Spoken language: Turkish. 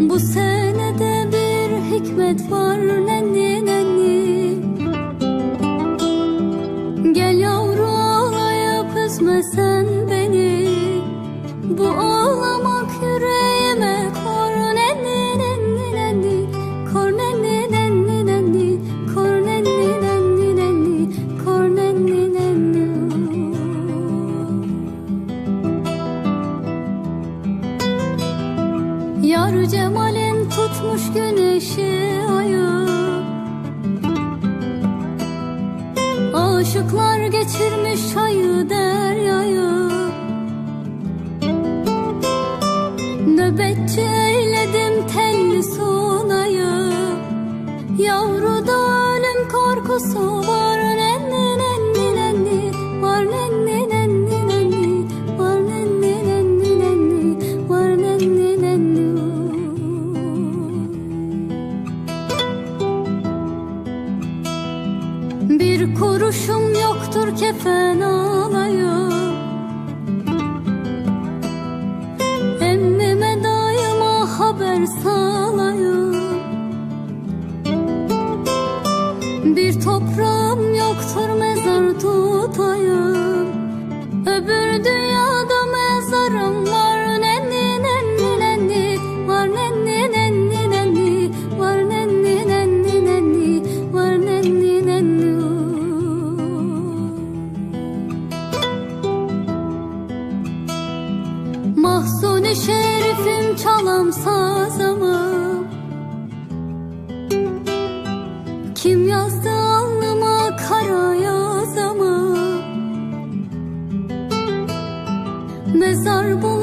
Bu senede bir hikmet var nenni nenni. Gel yavru ağlayıp üzme sen beni. Bu ağlamak yüreğime Yar Cemal'in tutmuş güneşi ayı Aşıklar geçirmiş çayı deryayı. Nöbetçi eyledim telli sunayı. Yavruda ölüm korkusu Bir kuruşum yoktur kefen alayım Emmime daima haber salayım Bir toprağım yoktur mezar tutayım Öbür dünyada Mahzuni şerifim çalam sazımı. Kim yazdı alnıma kara yazımı? Mezar bu